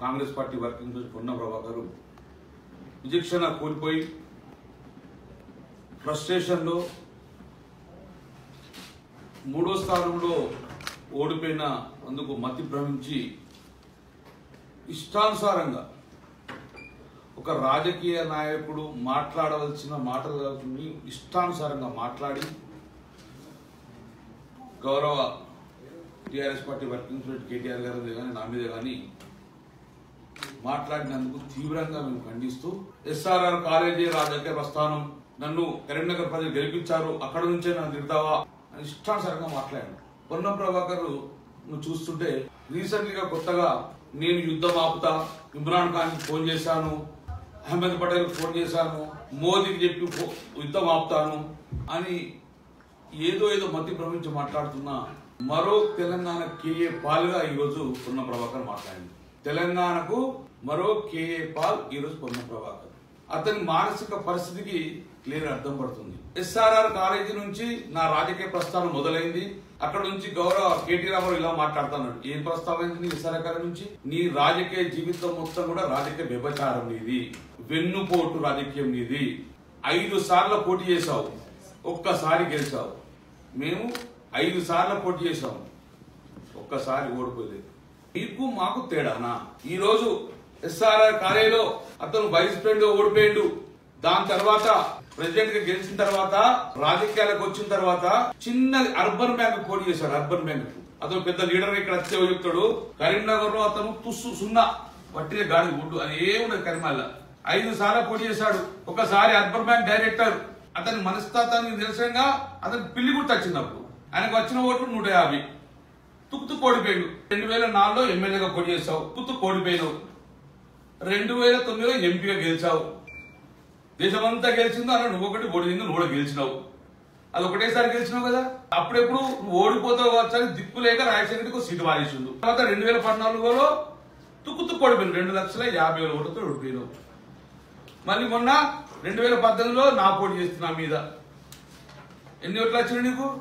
Congress party working president పొన్న ప్రభాకర్ విచక్షణ కోల్పోయి ఫ్రస్ట్రేషన్లో మూడో స్థానంలో ఓడిపోయిన అందుకు మతి భ్రమించి ఇష్టానుసారంగా ఒక రాజకీయ నాయకుడు మాట్లాడవలసిన మాటలని ఇష్టానుసారంగా మాట్లాడి గౌరవ TRS party working president KTR గారి కానీ నా మీద కానీ మాట్లాడినందుకు తీవ్రంగా మేము ఖండిస్తూ ఎస్ఆర్ఆర్ కాలేజీ రాజకీయ ప్రస్థానం నన్ను కరీంనగర్ ప్రజలు గెలిపించారు అక్కడ నుంచే నన్ను తిడతావా అని ఇష్టానుసారంగా మాట్లాడాను. పొన్న ప్రభాకర్ నువ్వు చూస్తుంటే గా కొత్తగా నేను యుద్ధం ఆపుతా ఇమ్రాన్ ఖాన్ ఫోన్ చేశాను అహ్మద్ పటేల్ ఫోన్ చేశాను మోదీకి చెప్పి యుద్ధం ఆపుతాను అని ఏదో ఏదో మతి ప్రమించి మాట్లాడుతున్నా మరో తెలంగాణ కేఏ పాలుగా ఈరోజు పొన్న ప్రభాకర్ మాట్లాడింది. తెలంగాణకు మరో కేఏ పాల్ ఈరోజు పొన్న ప్రభాకర్. అతని మానసిక పరిస్థితికి క్లియర్ అర్థం పడుతుంది. ఎస్ఆర్ఆర్ కాలేజీ నుంచి నా రాజకీయ ప్రస్థానం మొదలైంది. అక్కడ నుంచి గౌరవ కేటీ రామారావు ఇలా మాట్లాడుతున్నాడు. ఏం ప్రస్తావైంది నీ ఎస్ఆర్ఆర్ నుంచి? నీ రాజకీయ జీవితం మొత్తం కూడా రాజకీయ వ్యభచారం నీది. వెన్నుపోటు రాజకీయం నీది. ఐదు సార్లు పోటీ చేశావు. ఒక్కసారి గెలిచావు. మేము ఐదు సార్లు పోటీ చేశాము ఒక్కసారి ఓడిపోలేదు. మీకు మాకు తేడానా? ఈ రోజు ఎస్ఆర్ఆర్ కాలేజీలో అతను వైస్ ప్రెసిడెంట్గా ఓడిపోయిండు. దాని తర్వాత ప్రెసిడెంట్గా గెలిచిన తర్వాత రాజకీయాలకు వచ్చిన తర్వాత చిన్న అర్బన్ బ్యాంక్ పోటీ చేశాడు అర్బన్ బ్యాంక్ అతను పెద్ద లీడర్ ఇక్కడ వచ్చే చెప్తాడు. కరీంనగర్లో అతను తుస్సు సున్నా పట్టిన గాడి గుడ్డు అది ఏముండదు కరిమాల ఐదు సార్లు పోటీ చేశాడు. ఒకసారి అర్బన్ బ్యాంక్ డైరెక్టర్ అతని మనస్తత్వానికి నిరసనగా అతని పిల్లి గుర్తు వచ్చినప్పుడు ఆయనకు వచ్చిన ఓట్లు నూట యాభై. తుక్కు కోడిపోయాడు రెండు వేల నాలుగులో ఎమ్మెల్యేగా పోటీ చేశావు. తుక్కు ఓడిపోయావు రెండు వేల తొమ్మిదిలో ఎంపీగా గెలిచావు. దేశమంతా గెలిచిందో అలా నువ్వు ఒకటి ఓడింది నువ్వు కూడా గెలిచినావు. అది ఒకటేసారి గెలిచినావు కదా? అప్పుడెప్పుడు ఓడిపోతావు కావచ్చు దిక్కు లేక రాజశేఖరికి సీటు వారేసిండు. తర్వాత రెండు వేల పద్నాలుగులో తుక్కు తుక్కు ఓడిపోయింది రెండు లక్షల యాభై వేల ఓట్లతో ఓడిపోయినావు. మళ్ళీ మొన్న రెండు వేల పద్దెనిమిదిలో నా పోటీ చేస్తున్నా మీద. ఎన్ని ఓట్లు వచ్చినాయి నీకు?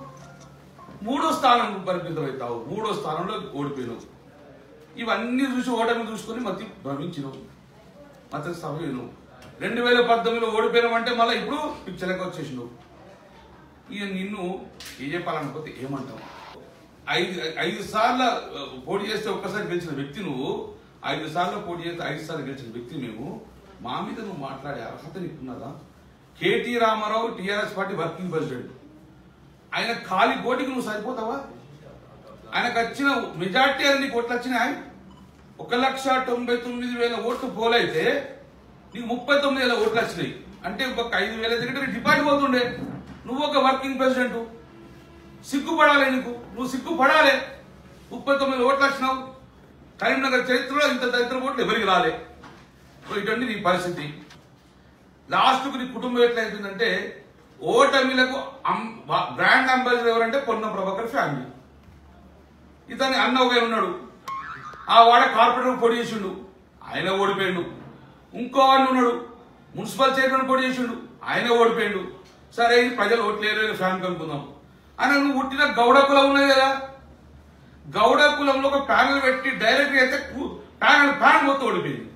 మూడో స్థానం పరిమితం అవుతావు మూడో స్థానంలో ఓడిపోయినావు. ఇవన్నీ చూసి ఓటమి చూసుకొని మతి భ్రమించినావు. మత సభ్యులు రెండు వేల పద్దెనిమిదిలో ఓడిపోయినామంటే మళ్ళీ ఇప్పుడు పిక్చర్కి వచ్చేసినావు. ఇక నిన్ను ఏం చెప్పాలనుకోతే ఏమంటావు? ఐదు ఐదు సార్లు పోటీ చేస్తే ఒక్కసారి గెలిచిన వ్యక్తి నువ్వు. ఐదు సార్లు పోటీ చేస్తే ఐదు సార్లు గెలిచిన వ్యక్తి మేము. మా మీద నువ్వు మాట్లాడే అర్హత నీకున్నదా? KT Rama Rao TRS party working president. ఆయన ఖాళీ పోటీకి నువ్వు సరిపోతావా? ఆయనకు వచ్చిన మెజార్టీ అన్ని కోట్లు వచ్చినాయి ఒక లక్ష తొంభై తొమ్మిది వేల ఓట్లు పోలైతే నీకు ముప్పై తొమ్మిది వేల ఓట్లు వచ్చినాయి అంటే ఇంకొక ఐదు వేల దగ్గర డిపాజిట్ పోతుండే. నువ్వు ఒక వర్కింగ్ ప్రెసిడెంట్. సిగ్గుపడాలి నీకు. నువ్వు సిగ్గుపడాలి. ముప్పై తొమ్మిది ఓట్లు వచ్చినావు కరీంనగర్ చరిత్రలో ఇంత చరిత్ర ఓట్లు ఎవరికి రాలే? సో ఇటువంటి నీ పరిస్థితి. లాస్ట్కు నీ కుటుంబం ఎట్లా ఓటమిలకు అం- బ్రాండ్ అంబాసిడర్ ఎవరంటే పొన్న ప్రభాకర్ ఫ్యామిలీ. ఇతని అన్న ఒక ఉన్నాడు. ఆ వాడ కార్పొరేటర్ పోటీ చేసిండు. ఆయన ఓడిపోయిండు. ఇంకో వాడిని ఉన్నాడు. మున్సిపల్ చైర్మన్ పోటీ చేసిండు. ఆయన ఓడిపోయిండు. సరే ఇది ప్రజలు ఓట్లేరు ఫ్యాన్ కనుక్కుందాం. అని నువ్వు పుట్టిన గౌడ కులం ఉన్నది కదా. గౌడ కులంలో ఒక ప్యానల్ పెట్టి డైరెక్ట్ అయితే కు- ప్యానల్ మొత్తం ఓడిపోయింది.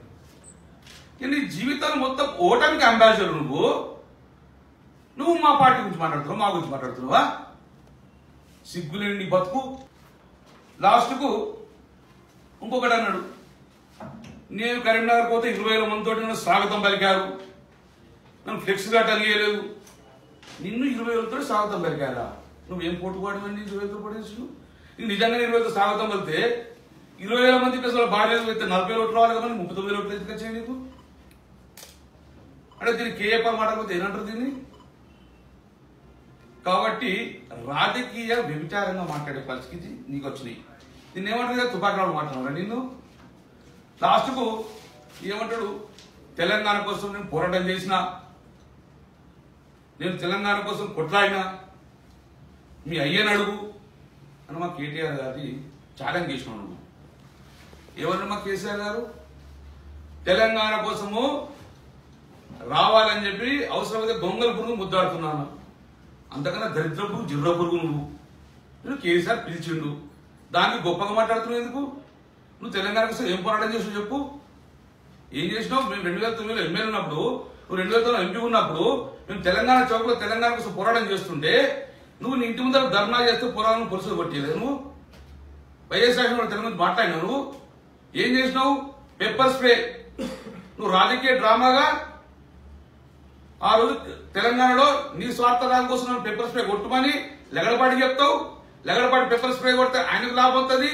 నీ జీవితాలు మొత్తం ఓటమికి అంబాసిడర్ నువ్వు. నువ్వు మా పార్టీ గురించి మాట్లాడుతున్నావు మా గురించి మాట్లాడుతున్నావా? సిగ్గులేని నీ బతుకు. లాస్ట్కు ఇంకొకటి అన్నాడు నేను కరీంనగర్ పోతే ఇరవై వేల మందితో నన్ను స్వాగతం పలికారు. నన్ను ఫ్లెక్స్గా నిన్ను ఇరవై వేలతో స్వాగతం పలికారా? నువ్వేం పోటుపాడు ఇరవై వేలతో పడేసు నీకు నిజంగా ఇరవై వేలతో స్వాగతం పలితే ఇరవై వేల మంది అసలు బాగా అయితే నలభై వేల ఓట్లు రావాలి కదా ముప్పై తొమ్మిది వేల ఓట్లు ఎందుకు వచ్చాయి నీకు? అంటే దీన్ని కేఏపా మాట్లాడకపోతే ఏమంటారు దీన్ని? కాబట్టి రాజకీయ వ్యభిచారంగా మాట్లాడే పరిస్థితి నీకు వచ్చినాయి. నిన్ను ఏమంటారు తుపాకులు మాట్లాడారా నిన్ను? లాస్ట్కు ఏమంటాడు? తెలంగాణ కోసం నేను పోరాటం చేసిన నేను తెలంగాణ కోసం కొట్లాడినా మీ అయ్యని అడుగు అని మా కేటీఆర్ గారి ఛాలెంజ్ చేసినాడు ఎవరు మా కేసీఆర్ గారు? తెలంగాణ కోసము రావాలని చెప్పి అవసరమైతే దొంగల పురుగు ముద్దాడుతున్నాను. అంతకన్నా దరిద్ర పురుగు జిర్ర పురుగు నువ్వు. నేను కేసీఆర్ పిలిచిండు. దానికి గొప్పగా మాట్లాడుతున్నావు ఎందుకు? నువ్వు తెలంగాణ కోసం ఏం పోరాటం చేసావు చెప్పు. ఏం చేసినావు? మేము రెండు వేల తొమ్మిదిలో ఎమ్మెల్యే ఉన్నప్పుడు నువ్వు రెండు వేల తొమ్మిది ఎంపీ ఉన్నప్పుడు మేము తెలంగాణ చౌకలో తెలంగాణ కోసం పోరాటం చేస్తుంటే నువ్వు నీ ఇంటి ముందర ధర్నా చేస్తూ పోరాటం పొరుసు కొట్టేది నువ్వు వైఎస్ తెలంగాణ మాట్లాడినావు నువ్వు? ఏం చేసినావు? పెప్పర్ స్ప్రే నువ్వు రాజకీయ డ్రామాగా ఆ రోజు తెలంగాణలో నీ స్వార్థ స్వార్థాల కోసం నువ్వు పెప్పర్ స్ప్రే కొట్టుమని లెగడపాటి చెప్తావు. లగడపాటి పెప్పర్ స్ప్రే కొడితే ఆయనకు లాభం అవుతుంది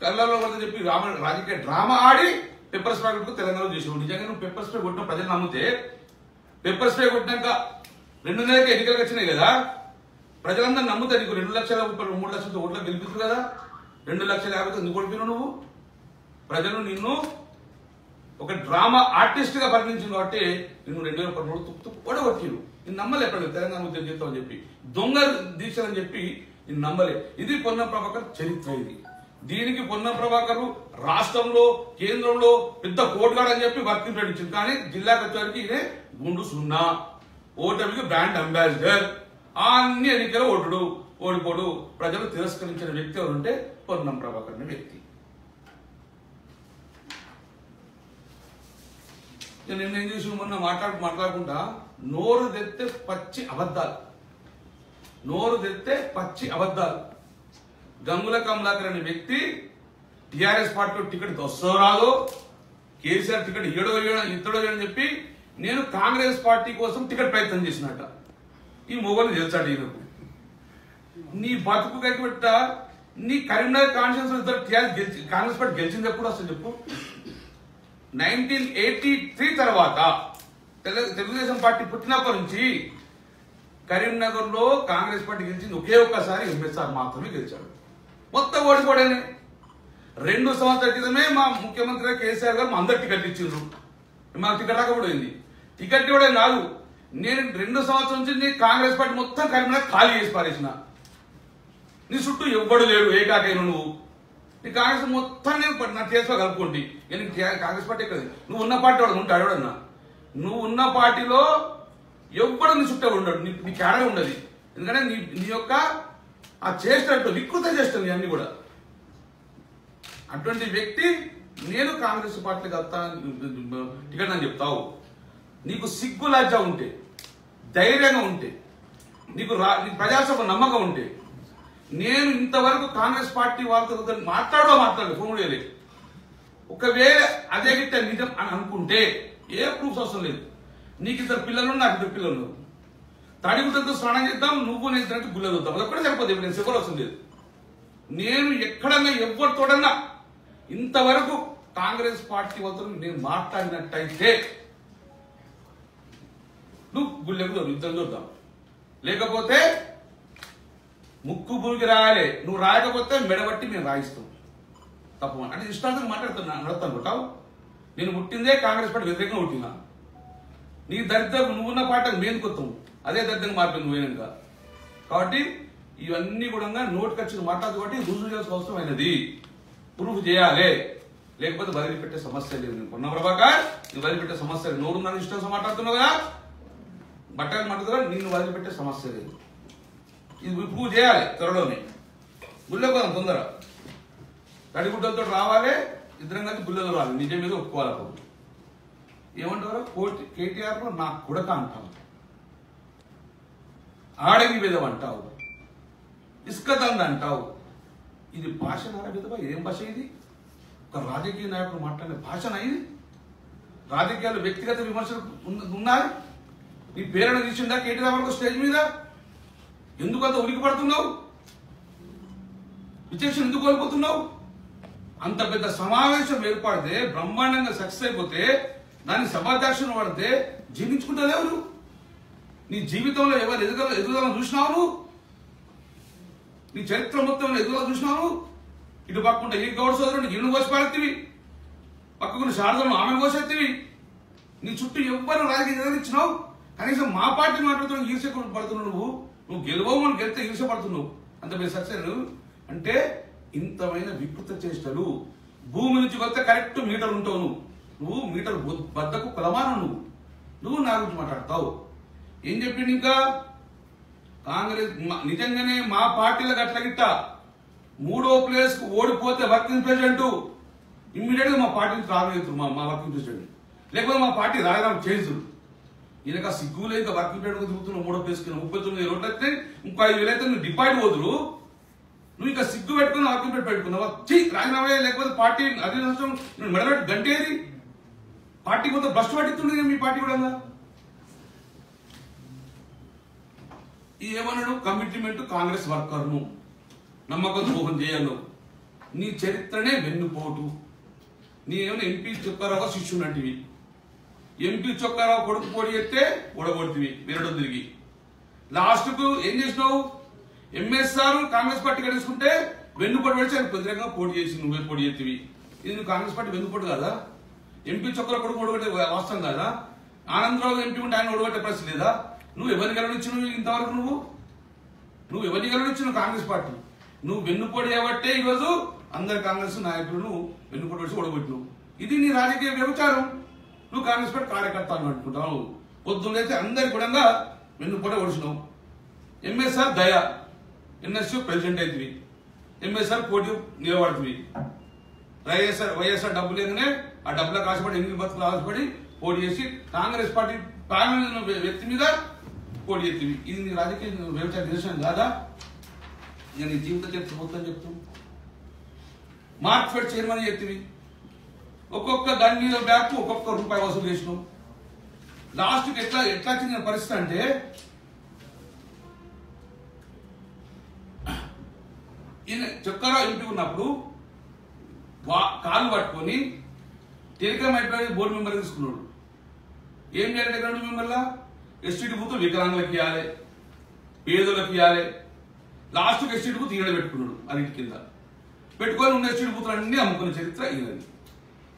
కళ్ళల్లో కొడుతుంది చెప్పి రామ రాజకీయ డ్రామా ఆడి పెప్పర్ స్ప్రే కొట్టుకు తెలంగాణలో చేసావు నిజంగా నువ్వు పెప్పర్ స్ప్రే కొట్టిన ప్రజలు నమ్మితే పెప్పర్ స్ప్రే కొట్టినాక రెండు నెలలకి ఎన్నికలకు వచ్చినాయి కదా. ప్రజలందరూ నమ్ముతారు నీకు రెండు లక్షల మూడు లక్షల ఓట్లు గెలిపిస్తుంది కదా. రెండు లక్షల యాభై ఎందుకు కొడిపోయినావు నువ్వు. ప్రజలు నిన్ను ఒక డ్రామా ఆర్టిస్ట్గా పరిగణించింది కాబట్టి నిన్ను రెండు వేల పదమూడు తుప్పు తుప్పు ఓడగొట్టిరు నేను నమ్మలే ఎప్పుడు తెలంగాణ ఉద్యమం చేస్తామని చెప్పి. దొంగ దీక్షలని చెప్పి ఇది నమ్మలే. ఇది పొన్న ప్రభాకర్ చరిత్ర ఇది. దీనికి పొన్న ప్రభాకర్ రాష్ట్రంలో కేంద్రంలో పెద్ద కోట్గాడు అని చెప్పి వర్కింగ్ ప్రకటించింది కానీ జిల్లాకు వచ్చేసరికి ఇదే గుండు సున్నా. ఓటమికి బ్రాండ్ అంబాసిడర్. అన్ని ఎన్నికల ఓటుడు ఓడిపోడు. ప్రజలు తిరస్కరించిన వ్యక్తి ఎవరుంటే పొన్నం ప్రభాకర్ అనే వ్యక్తి. నేను నిన్న ఏం చేసి మొన్న మాట్లాడు మాట్లాడకుండా నోరు తెస్తే పచ్చి అబద్ధాలు. నోరు తెస్తే పచ్చి అబద్ధాలు. గంగుల కమలాకర్ అనే వ్యక్తి టిఆర్ఎస్ పార్టీ టికెట్ వస్తో రాదు కేసీఆర్ టికెట్ ఏడో ఏడో ఇత్తడో అని చెప్పి నేను కాంగ్రెస్ పార్టీ కోసం టికెట్ ప్రయత్నం చేసినట్ట. ఈ మొగలు తెలుసాడు ఈయనకు నీ బతుకు పెట్ట నీ కరీంనగర్ కాన్షియన్స్ ఇద్దరు టీఆర్ఎస్ గెలిచి కాంగ్రెస్ పార్టీ గెలిచింది ఎప్పుడు అసలు చెప్పు? నైన్టీన్ ఎయిటీ త్రీ తర్వాత తెలు- తెలుగుదేశం పార్టీ పుట్టినప్పటి నుంచి కరీంనగర్లో కాంగ్రెస్ పార్టీ గెలిచింది ఒకే ఒక్కసారి ఎంఎస్ఆర్ మాత్రమే గెలిచాడు. మొత్తం ఓడిపోడని రెండు సంవత్సరాల క్రితమే మా ముఖ్యమంత్రి కేసీఆర్ గారు మా అందరు టికెట్ ఇచ్చిండ్రు. మాకు టికెట్ రాకపోయింది టికెట్ ఇవ్వడం కాదు. నేను రెండు సంవత్సరం నుంచి నీ కాంగ్రెస్ పార్టీ మొత్తం కరీంనగర్ ఖాళీ చేసి పారేసిన. నీ చుట్టూ ఎవ్వడు లేడు ఏకాకైన నువ్వు. నీ కాంగ్రెస్ మొత్తం నేను నా కేసులో కలుపుకోండి. నేను కాంగ్రెస్ పార్టీ ఎక్కడ నువ్వు ఉన్న పార్టీ వాడు ఉంటాడు ఎవడన్నా? నువ్వు ఉన్న పార్టీలో ఎవ్వడు నీ చుట్టూ ఉండడు నీ నీ కేడగా ఉండదు. ఎందుకంటే నీ నీ యొక్క ఆ చేసినట్టు వికృత చేస్తుంది అన్ని కూడా. అటువంటి వ్యక్తి నేను కాంగ్రెస్ పార్టీకి వస్తా టికెట్ అని చెప్తావు. నీకు సిగ్గు లజ్జ ఉంటే ధైర్యంగా ఉంటే నీకు రా నీకు ప్రజాసభ నమ్మకం ఉంటే నేను ఇంతవరకు కాంగ్రెస్ పార్టీ వాళ్ళతో మాట్లాడో మాట్లాడు ఫోన్ కూడా ఒకవేళ అదే గిట్ట నిజం అని అనుకుంటే ఏ ప్రూఫ్స్ అవసరం లేదు. నీకు ఇద్దరు పిల్లలు నాకు ఇద్దరు పిల్లలు. ఉన్నారు. తడిగుతంతో స్నానం చేద్దాం నువ్వు నేను ఇద్దరికి గుళ్ళ చూద్దాం. అది ఒక్కడే సరిపోతుంది ఇప్పుడు నేను ఎవరు లేదు. నేను ఎక్కడన్నా ఎవరితోడన్నా ఇంతవరకు కాంగ్రెస్ పార్టీ వద్దరు నేను మాట్లాడినట్టయితే నువ్వు గుళ్ళెకు యుద్ధం చూద్దాం. లేకపోతే ముక్కు భూమికి రాయాలి. నువ్వు రాయకపోతే మెడబట్టి మేము రాయిస్తాం. తప్పు అంటే ఇష్టాంతంగా మాట్లాడుతున్నా నడుతాను కొట్టావు నేను పుట్టిందే కాంగ్రెస్ పార్టీ వ్యతిరేకంగా పుట్టినా. నీ దరిద్రం నువ్వున్న పార్టీకి మేము కొత్తాం అదే దరిద్రంగా మారిపోయింది నువ్వేనంక కాబట్టి ఇవన్నీ కూడా నోటికి వచ్చిన మాట్లాడు కాబట్టి రుజువు చేయాల్సిన అవసరమైనది ప్రూఫ్ చేయాలి. లేకపోతే వదిలిపెట్టే సమస్య లేదు నేను కొన్న ప్రభాకర్? నువ్వు వదిలిపెట్టే సమస్య లేదు. నోరు నన్ను ఇష్టం మాట్లాడుతున్నావు కదా? బట్టలు మాట్లాడుతున్నా నిన్ను వదిలిపెట్టే సమస్య లేదు. ఇది ప్రూవ్ చేయాలి త్వరలోనే. గుళ్ళో పోదాం తొందర తడిగుడ్డలతో రావాలి. ఇద్దరం కలిసి గుళ్ళలో రావాలి. నిజం మీద ఒప్పుకోవాలి ఏమంటారు? కోటి కేటీఆర్ నా కుడక అంటావు. ఆడవి విధవ అంటావు. ఇసుక దండ అంటావు. ఇది భాష నారా విధవ? ఏం భాష ఇది? ఒక రాజకీయ నాయకుడు మాట్లాడే భాషనా ఇది? రాజకీయాలు వ్యక్తిగత విమర్శలు ఉన్నాయి? నీ పేరును తీసిందా కేటీఆర్ వరకు స్టేజ్ మీద? ఎందుకు అంత ఉనికి పడుతున్నావు? విచక్షణ ఎందుకు కోల్పోతున్నావు? అంత పెద్ద సమావేశం ఏర్పడితే బ్రహ్మాండంగా సక్సెస్ అయిపోతే దాన్ని సభాధ్యక్షులు వాడితే జీవించుకుంటారు ఎవరు? నీ జీవితంలో ఎవరు ఎదుగుదల ఎదుగుదల చూసినావు నీ చరిత్ర మొత్తం ఎదుగుదల చూసినావు ఇటు పక్కకుండా ఈ గౌడ సోదరుడు ఇల్లు కోసి పారెత్తివి. పక్కకున్న శారదను ఆమెను కోసేత్తివి. నీ చుట్టూ ఎవ్వరు రాజకీయ ఎదురిచ్చినావు కనీసం మా పార్టీ మాట్లాడుతున్న ఈర్ష పడుతున్నావు నువ్వు. నువ్వు గెలవవు మనం గెలితే ఈర్ష పడుతున్నావు. అంత మీరు సక్సెస్ అంటే ఇంతమైన వికృత చేష్టలు. భూమి నుంచి కొత్త కరెక్ట్ మీటర్ ఉంటావు నువ్వు. నువ్వు మీటర్ బద్దకు కొలమాన నువ్వు. నువ్వు నా గురించి మాట్లాడతావు. ఏం చెప్పిండు ఇంకా? కాంగ్రెస్ నిజంగానే మా పార్టీల గట్ల గిట్ట మూడో ప్లేస్కు ఓడిపోతే వర్కింగ్ ప్రెసిడెంట్. ఇమ్మీడియట్గా మా పార్టీ నుంచి రాగలేదు మా మా వర్కింగ్ ప్రెసిడెంట్. లేకపోతే మా పార్టీ రాజీనామా చేయదు ఈయనక సిగ్గు ఇంకా వర్కింగ్ ప్రెసిడెంట్ తిరుగుతున్నావు మూడో ప్లేస్కి ముప్పై తొమ్మిది వేలు అయితే ఇంకో ఐదు వేలు అయితే నువ్వు డిపాయిట్ వదులు నువ్వు ఇంకా సిగ్గు పెట్టుకుని వర్కింగ్ ప్రెసిడెంట్ పెట్టుకున్నావు? చీ రాజీనామా లేకపోతే పార్టీ అదే నష్టం నువ్వు మెడబెట్టి గంటేది. పార్టీ కొంత భ్రష్టు పట్టిస్తుంది మీ పార్టీ కూడా ఈ ఏమన్నాడు? కమిట్మెంట్ కాంగ్రెస్ వర్కర్ను నమ్మకం ద్రోహం చేయను. నీ చరిత్రనే వెన్నుపోటు. నీ ఏమైనా ఎంపీ చొక్కారావు శిష్యునంటివి ఎంపీ చొక్కారావు కొడుకు పోటీ చేస్తే ఓడగొడుతుంది వినడం తిరిగి. లాస్ట్కు ఏం చేసినావు? ఎంఎస్ఆర్ కాంగ్రెస్ పార్టీ కలుసుకుంటే వెన్నుపోటు పడిచి ఆయన వ్యతిరేకంగా పోటీ చేసి నువ్వే పోటీ చేతివి. ఇది కాంగ్రెస్ పార్టీ వెన్నుపోటు కాదా? ఎంపీ చొక్కల కొడుకు ఓడగొట్టే వాస్తవం కాదా? ఆనందరావు ఎంపీ ఉంటే ఆయన ఓడగొట్టే ప్రశ్న లేదా? నువ్వు ఎవరిని గెలవనిచ్చినావు ఇంతవరకు నువ్వు? నువ్వు ఎవరిని గెలవనిచ్చినావు కాంగ్రెస్ పార్టీ. నువ్వు వెన్నుపోటు చేయబట్టే ఈరోజు అందరు కాంగ్రెస్ నాయకులను వెన్నుపోటు వచ్చి ఓడగొట్టినావు. ఇది నీ రాజకీయ వ్యభిచారం. నువ్వు కాంగ్రెస్ పార్టీ కార్యకర్త అని అనుకుంటావు పొద్దున్నైతే అందరి కూడా వెన్నుపోట ఒడిచినావు ఎంఎస్ఆర్ దయా ఎన్ఎస్యు ప్రెసిడెంట్ అవుతుంది ఎంఎస్ఆర్ పోటీ నిలబడుతుంది వైఎస్ఆర్ వైఎస్ఆర్ డబ్బు లేకనే ఆ డబ్బులకు ఆశపడి ఎన్ని బతుకులు ఆశపడి పోటీ చేసి కాంగ్రెస్ పార్టీ ప్రారంభించిన వ్యక్తి మీద పోటీ చేస్తుంది. ఇది నీ రాజకీయ వ్యవసాయ నిదర్శనం కాదా? నేను నీ జీవిత చరిత్ర మొత్తం చెప్తాం. మార్క్ఫెడ్ చైర్మన్ చెప్తివి ఒక్కొక్క దాని మీద బ్యాక్ ఒక్కొక్క రూపాయి వసూలు చేసినాం. లాస్ట్కి ఎట్లా ఎట్లా వచ్చిన పరిస్థితి అంటే ఈయన చొక్కారావు ఎంపీ ఉన్నప్పుడు వా- కాలు పట్టుకొని టెలికాం అయిపోయి బోర్డు మెంబర్ తీసుకున్నాడు. ఏం చేయాలి టెలికాం మెంబర్లా? ఎస్టీడీ బూత్ వికలాంగులకు ఇవ్వాలి పేదలకు ఇవ్వాలి. లాస్ట్కి ఎస్టీడీ బూత్ ఈడ పెట్టుకున్నాడు అన్నిటి కింద. పెట్టుకొని ఉన్న ఎస్టీడీ బూతులు అన్నీ అమ్ముకున్న చరిత్ర ఈయనది.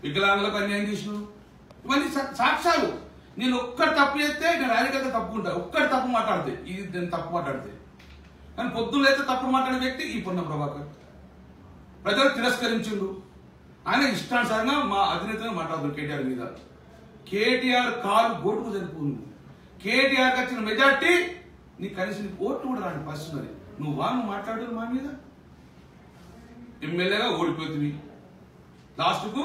వికలాంగులకు అన్యాయం చేసినాడు. ఇవన్నీ సాక్ష్యాలు. నేను ఒక్కటి తప్పు చేస్తే నేను రాజకీయంగా తప్పుకుంటా. ఒక్కటి తప్పు మాట్లాడితే ఇది నేను తప్పు మాట్లాడితే. కానీ పొద్దున్న అయితే తప్పు మాట్లాడే వ్యక్తి ఈ పొన్న ప్రభాకర్. ప్రజలు తిరస్కరించిండు. ఆయన ఇష్టానుసారంగా మా అధినేతను మాట్లాడుతుంది కేటీఆర్ మీద. కేటీఆర్ కారు గోటుకు సరిపోయింది కేటీఆర్ వచ్చిన మెజార్టీ నీ కనీసం నీకు ఓట్లు కూడా రాని పరిస్థితి మరి నువ్వు వా నువ్వు మాట్లాడు మా మీద. ఎమ్మెల్యేగా ఓడిపోతుంది. లాస్ట్కు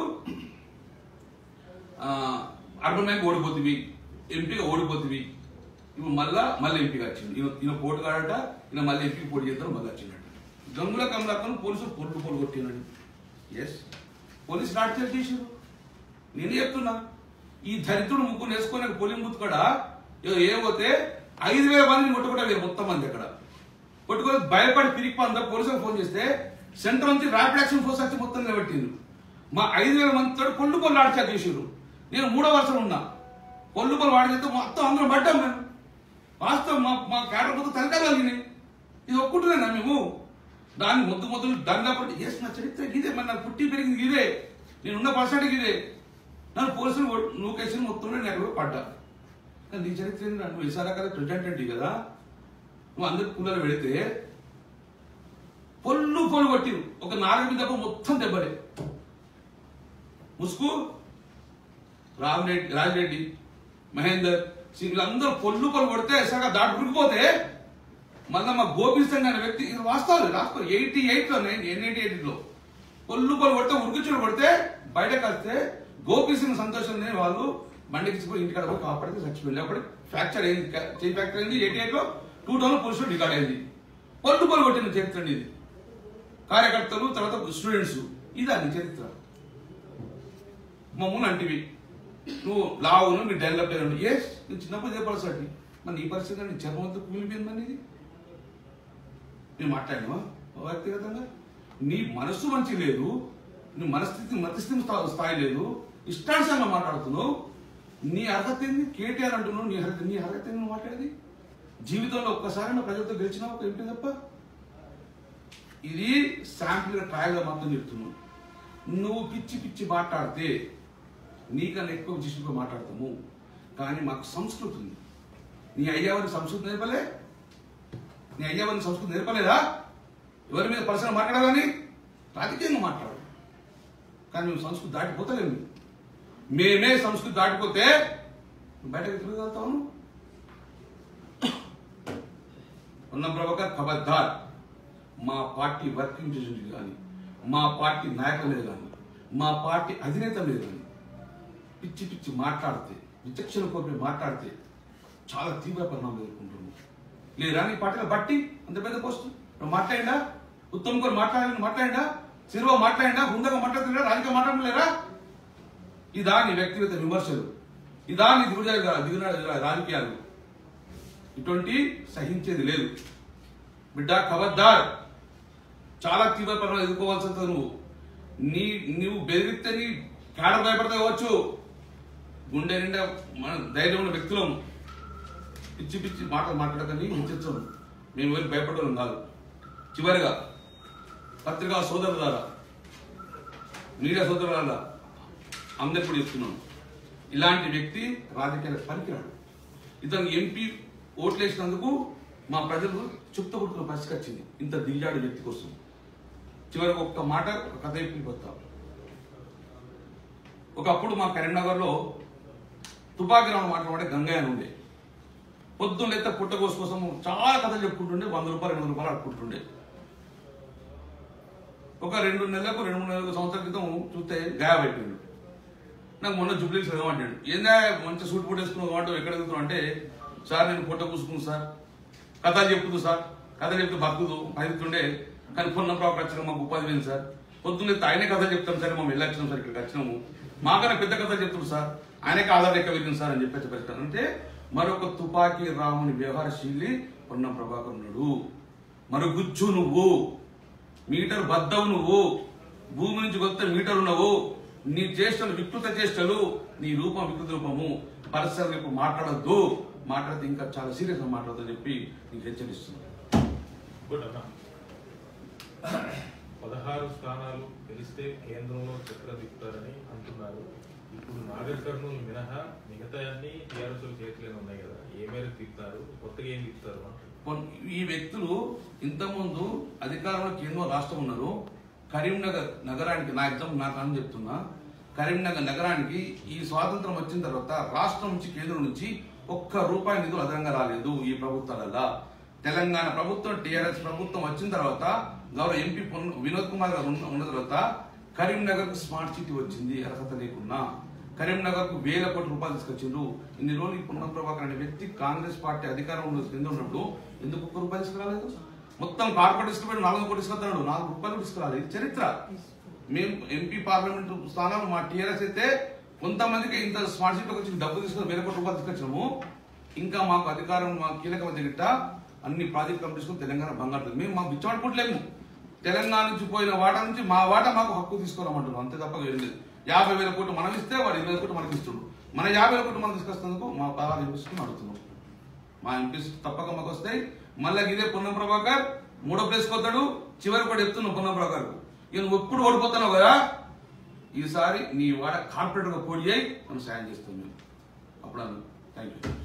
అర్బన్ బ్యాంక్ ఓడిపోతుంది. ఎంపీగా ఓడిపోతుంది. ఇప్పుడు మళ్ళా మళ్ళీ ఎంపీగా వచ్చింది. ఈయన ఈయన పోటు కాడట ఈయన మళ్ళీ ఎంపీకి పోటీ చేద్దాం మళ్ళీ వచ్చిండట గంగుల కమలాకను పోలీసులు పొల్లు పొల్లు కొట్టినాడు ఎస్ పోలీస్ లాఠీ చేసారు నేను చెప్తున్నా ఈ దరిద్రుడు ముగ్గురు వేసుకొని పోలింగ్ బూత్ కూడా ఏదో ఏమోతే ఐదు వేల మందిని కొట్టుకుంటారు మొత్తం మంది అక్కడ. కొట్టుకొని భయపడి తిరిగి అందరూ పోలీసులకు ఫోన్ చేస్తే సెంటర్ నుంచి ర్యాపిడ్ యాక్షన్ ఫోర్స్ వచ్చి మొత్తం నిలబెట్టింది మా ఐదు వేల మందితో కొళ్ళు పొల్లు ఆడిచా చేసారు నేను మూడో వర్షం ఉన్నా. కొళ్ళు పొల్లు ఆడి చేస్తే మొత్తం అందరం పడ్డాం మేము. వాస్తవం మా మా క్యాడర్ మొత్తం తలకాలినాయి ఇది ఒప్పుకుంటున్నా మేము? దాన్ని ముద్దు ముద్దులు దండపడి ఎస్ నా చరిత్ర ఇదే మరి నాకు పుట్టి పెరిగింది ఇదే. నేను ఉన్న పర్సెంట్ ఇదే. నన్ను పోలీసులు కొట్- నువ్వు కేసులు మొత్తం నేను ఎక్కడో పడ్డా. కానీ నీ చరిత్ర నువ్వు ఇసారా కదా ప్రెసిడెంట్ అంటే కదా. నువ్వు అందరికి కుల్లలు పెడితే పొల్లు పొల్లు కొట్టి ఒక నాలుగు దెబ్బ మొత్తం దెబ్బలే. ముసుకు రామిరెడ్డి రాజిరెడ్డి మహేందర్ వీళ్ళందరూ పొల్లు పొలు కొడితే సగం దాటి ఉరికిపోతే మళ్ళీ మా గోపిస్తంగా అనే వ్యక్తి ఇది వాస్తవాలు రాసుకో. ఎయిటీ ఎయిట్ ఎన్ ఎయిటీ ఎయిట్లో పొల్లు పొల్లు కొడితే ఉరికిచ్చుడు కొడితే బయటకు వస్తే గోపిసింగ్ సంతోషం లేని వాళ్ళు బండికి ఇంటికాడ పోయి కాపాడితే చచ్చిపోయింది. అప్పుడు ఫ్రాక్చర్ అయింది చేయి ఫ్రాక్చర్ అయింది ఎయిటీ ఎయిట్లో టూ టౌన్ పోలీసులు రికార్డ్ అయింది. పొల్లు పొల్లు కొట్టిన చరిత్ర అండి ఇది. కార్యకర్తలు తర్వాత స్టూడెంట్స్ ఇదా అది చరిత్ర. మమ్మల్ని అంటివి నువ్వు లావును నువ్వు డెవలప్ అయినా ఎస్ నువ్వు చిన్నప్పుడు ఇదే పరిస్థితి మరి నీ పరిస్థితి నీ చర్మం కూలిపోయింది ఇది నేను మాట్లాడినా వ్యక్తిగతంగా? నీ మనస్సు మంచి లేదు నీ మనస్థితి మతిస్థితి స్థాయి లేదు. ఇష్టాంశంగా మాట్లాడుతున్నావు. నీ అర్హత ఏంది? కేటీఆర్ అంటున్నావు నీ అర్హత నీ అర్హత ఏంది మాట్లాడేది? జీవితంలో ఒక్కసారి నా ప్రజలతో గెలిచినా ఒక ఎంపీ తప్ప? ఇది శాంపుల్ ట్రయల్గా మాత్రం చెప్తున్నావు నువ్వు పిచ్చి పిచ్చి మాట్లాడితే నీకన్నా ఎక్కువ విశిష్టంగా మాట్లాడతాము. కానీ మాకు సంస్కృతి ఉంది. నీ అయ్యావని సంస్కృతి నేర్పలే. నీ అయ్యావని సంస్కృతి నేర్పలేదా? ఎవరి మీద పర్సనల్ మాట్లాడాలని రాజకీయంగా మాట్లాడు కానీ మేము సంస్కృతి దాటిపోతలేము మేమే సంస్కృతి దాటిపోతే బయటకు తిరగలుగుతావు ఉన్న ప్రభాకర్ ఖబర్దార్. మా పార్టీ వర్కింగ్ ప్రెసిడెంట్ కానీ మా పార్టీ నాయకులే కానీ మా పార్టీ అధినేత లేదు పిచ్చి పిచ్చి మాట్లాడితే విచక్షణ కోల్పోయి మాట్లాడితే చాలా తీవ్ర పరిణామం ఎదుర్కొంటున్నాం లేదా నీ పార్టీలో బట్టి అంత పెద్ద పోస్ట్. నువ్వు మాట్లాడిందా ఉత్తమ్ గారు మాట్లాడాలని మాట్లాడిందా సిరువ మాట్లాడిందా హుందగా మాట్లాడుతున్నా రాజకీయ మాట్లాడలేరా ఇదా నీ వ్యక్తిగత విమర్శలు. ఇదా నీ దిగుజ దిగునాడు రాజకీయాలు. ఇటువంటి సహించేది లేదు. బిడ్డ ఖబర్దార్. చాలా తీవ్ర పరిణామం ఎదుర్కోవాల్సి నువ్వు. నీ నువ్వు బెదిరితే నీ కేడ భయపడతా కావచ్చు. గుండె నిండా మన ధైర్యం ఉన్న వ్యక్తులం. పిచ్చి పిచ్చి మాటలు మాట్లాడకని హింసించం మేము వెళ్ళి భయపడడం కాదు. చివరిగా పత్రికా సోదరుల ద్వారా మీడియా సోదరుల అందరికి కూడా చెప్తున్నాను. ఇలాంటి వ్యక్తి రాజకీయాలకు పనికిరాడు. ఇతను ఎంపీ ఓట్లేసినందుకు మా ప్రజలు చుట్టపుట్టుకున్న పరిస్థితి వచ్చింది ఇంత దిగాడి వ్యక్తి కోసం. చివరికి ఒక్క మాట ఒక కథ చెప్పిపోతా ఒకప్పుడు మా కరీంనగర్లో తుపాకీ రావడం మాట్లాడే గంగయ్య అని ఉండే. పొద్దున్న లేస్తే పుట్టగోసు కోసం చాలా కథలు చెప్పుకుంటుండే వంద రూపాయలు రెండు రూపాయలు అడుకుంటుండే ఒక రెండు నెలలకు రెండు మూడు నెలలకు సంవత్సరాల క్రితం చూస్తే గాయబ్ అయిపోయాడు. నాకు మొన్న జూబ్లీస్ చదవమంటాడు ఏందా మంచి సూట్ పూట వేసుకున్నావు కాబట్టి ఎక్కడ ఎదుగుతున్నావు అంటే సార్ నేను పొట్ట పూసుకున్నాను సార్. కథలు చెప్పుదు సార్. కథ చెప్తే బతుకుదు బతుకుతుండే. కానీ పొన్న ప్రాపర్ వచ్చిన మాకు ఉపాధి పోయింది సార్. పొద్దున్న ఆయనే కథ చెప్తాం సార్ మేము వెళ్ళొచ్చినాం సార్ ఇక్కడికి వచ్చినాము. మాకన్నా పెద్ద కథ చెప్తాడు సార్. ఆయనకి ఆధార్ లెక్క వెళ్ళింది సార్ అని చెప్పేసి పెట్టాను అంటే మరొక తుపాకీ రాముని వ్యవహారశీలి పొన్నం ప్రభాకరుడు మరో గుచ్చు నువ్వు మీటర్ బద్దవు నువ్వు భూమి నుంచి కొత్త మీటర్ ఉన్నావు నీ చేష్టలు వికృత చేష్టలు నీ రూపం వికృత రూపము. పరిసర రేపు మాట్లాడద్దు మాట్లాడితే ఇంకా చాలా సీరియస్ మాట్లాడద్దు చెప్పి నీకు హెచ్చరిస్తున్నాను. పదహారు స్థానాలు గెలిస్తే కేంద్రంలో చక్ర తిప్పుతారని అంటున్నారు. ఇప్పుడు నాగర్ మినహా మిగతా అన్ని టీఆర్ఎస్ ఉన్నాయి కదా. ఏ మేరకు తిప్పుతారు కొత్తగా ఏం తిప్పుతారు ఈ వ్యక్తులు ఇంతకుముందు అధికారంలో కేంద్ర రాష్ట్రం ఉన్నారు. కరీంనగర్ నగరానికి నా ఎగ్జాంపుల్ నా అని చెప్తున్నా. కరీంనగర్ నగరానికి ఈ స్వాతంత్రం వచ్చిన తర్వాత రాష్ట్రం నుంచి కేంద్రం నుంచి ఒక్క రూపాయి నిధులు అదనంగా రాలేదు ఈ ప్రభుత్వాలలో తెలంగాణ ప్రభుత్వం టీఆర్ఎస్ ప్రభుత్వం వచ్చిన తర్వాత గౌరవ ఎంపీ వినోద్ కుమార్ గారు ఉన్న తర్వాత కరీంనగర్కు స్మార్ట్ సిటీ వచ్చింది అర్హత లేకున్నా. కరీంనగర్కు వేల కోట్ల రూపాయలు తీసుకొచ్చిండ్రు. ఇన్ని రోజులు ఈ పొన్నం ప్రభాకర్ అనే వ్యక్తి కాంగ్రెస్ పార్టీ అధికారంలో కింద ఉన్నప్పుడు ఎందుకు ఒక్క రూపాయలు తీసుకురాలేదు? మొత్తం కార్పొరేట్ తీసుకుపోయి నాలుగు కోట్లు తీసుకొస్తాడు. నాలుగు రూపాయలు తీసుకురాలి. ఇది చరిత్ర. మేము ఎంపీ పార్లమెంట్ స్థానాలు మా టీఆర్ఎస్ అయితే కొంతమందికి ఇంత స్మార్ట్ సిటీకి వచ్చి డబ్బు తీసుకొని వేల కోట్ల రూపాయలు తీసుకొచ్చాము ఇంకా మాకు అధికారం మా కీలకమైన గిట్ట అన్ని ప్రాజెక్ట్ కంపెనీస్ తెలంగాణ బంగారు మేము మాకు బిచ్చవాడుకోవట్లేము తెలంగాణ నుంచి పోయిన వాటా నుంచి మా వాటా మాకు హక్కు తీసుకోరమంటున్నాం. అంతే తప్ప ఏం లేదు. యాభై వేల కోట్లు మనం ఇస్తే వాడు ఇరవై కోట్లు మనకి ఇస్తుడు మన యాభై వేల కోట్లు మనం తీసుకొస్తున్నందుకు మా పదహారు ఎంపీస్కి అడుగుతున్నాం మా ఎంపీస్ తప్పక మాకు వస్తాయి. మళ్ళీ ఇదే పొన్నం ప్రభాకర్ మూడో ప్లేస్కి వస్తాడు. చివరికి కూడా చెప్తున్నాం పొన్నం ప్రభాకర్. నేను ఎప్పుడు ఓడిపోతున్నావు కదా? ఈసారి నీ వాడ కార్పొరేట్గా పోటీ అయి మనం సాయం చేస్తాం మేము అప్పుడు యూ